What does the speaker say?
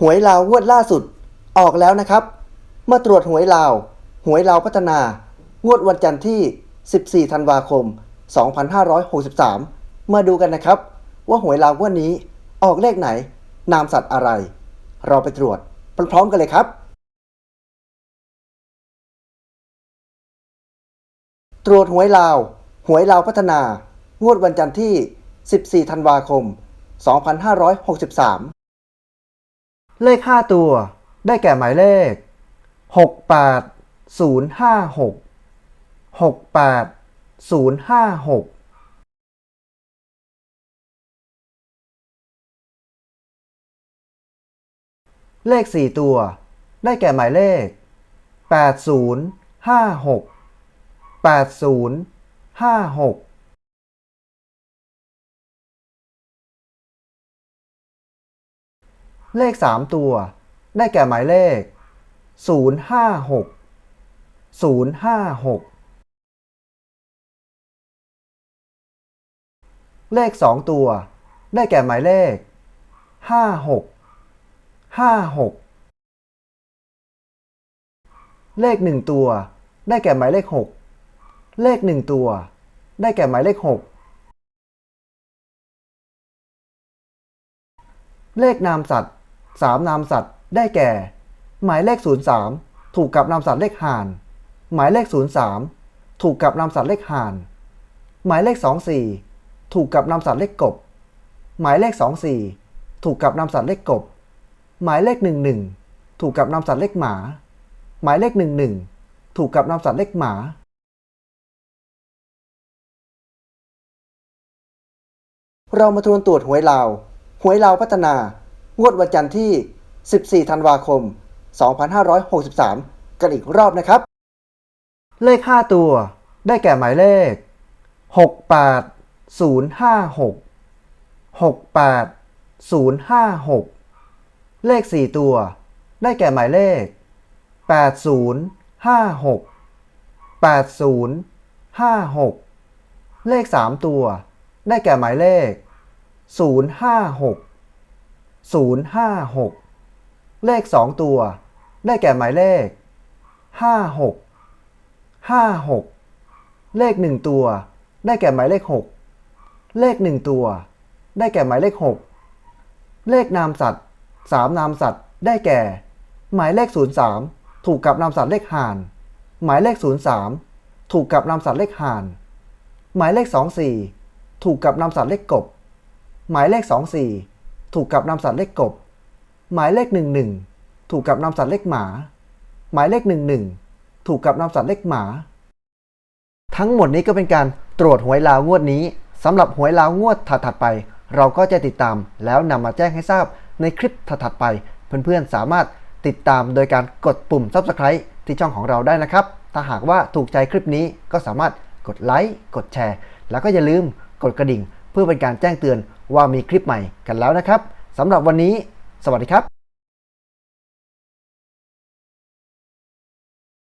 หวยลาวงวดล่าสุด ออกแล้วนะครับมาตรวจหวยลาว หวยลาวพัฒนา งวดวันจันทร์ที่ 14 ธันวาคม 2563 มาดูกันนะครับ ว่าหวยลาวงวดนี้ออกเลขไหน นามสัตว์อะไร เราไปตรวจพร้อมๆกันเลยครับ ตรวจหวยลาว หวยลาวพัฒนา งวดวันจันทร์ที่ 14 ธันวาคม 2563 เลข 5 ตัว ได้แก่หมายเลข 68056 68056เลข 4 ตัว ได้แก่หมายเลข 8056 8056 เลข 3 ตัว ได้แก่หมายเลข 056 056 เลข 2 ตัว ได้แก่หมายเลข 56 56 เลข 1 ตัว ได้แก่หมายเลข 6 เลข 1 ตัว ได้แก่หมายเลข 6เลขนามสัตว์ 3 นามสัตว์ ได้แก่ หมายเลข 03 ถูกกับนามสัตว์เลขห่าน หมายเลข 03 ถูกกับนามสัตว์เลขห่าน หมายเลข 24 ถูกกับนามสัตว์เลขกบ หมายเลข 24 ถูกกับนามสัตว์เลขกบ หมายเลข 11 ถูกกับนามสัตว์เลขหมา หมายเลข 11 ถูกกับนามสัตว์เลขหมาเรามาทวนตรวจหวยลาว หวยลาวพัฒนา งวดวันจันทร์ที่ 14 ธันวาคม 2563 กันอีกรอบนะครับ เลข 5 ตัว ได้แก่หมายเลข 68056 68056 เลข 4 ตัว ได้แก่หมายเลข 8056 8056 เลข 3 ตัว ได้แก่หมายเลข 056 056 เลข 2 ตัว ได้แก่หมายเลข 56 56 เลข 1 ตัว ได้แก่หมายเลข 6 เลข 1 ตัว ได้แก่หมายเลข 6 เลขนามสัตว์ 3 นามสัตว์ ได้แก่ หมายเลข 03 ถูกกับนามสัตว์เลขห่าน หมายเลข 03 ถูกกับนามสัตว์เลขห่าน หมายเลข 24 ถูกกับนามสัตว์เลขกบ หมายเลข 24 ถูกกับนามสัตว์เลขกบ หมายเลข11ถูกกับนามสัตว์เลขหมา หมายเลข11ถูกกับนามสัตว์เลขหมา ทั้งหมดนี้ก็เป็นการตรวจหวยลาวงวดนี้สำหรับหวยลาวงวดถัดๆไป เราก็จะติดตามแล้วนำมาแจ้งให้ทราบในคลิปถัดๆไป เพื่อนๆสามารถติดตามโดยการกดปุ่ม Subscribe ที่ช่องของเราได้นะครับ ถ้าหากว่าถูกใจคลิปนี้ก็สามารถกดไลค์ กดแชร์ แล้วก็อย่าลืมกดกระดิ่ง เพื่อเป็นการแจ้งเตือนว่ามีคลิปใหม่กันแล้วนะครับสำหรับวันนี้ สวัสดีครับ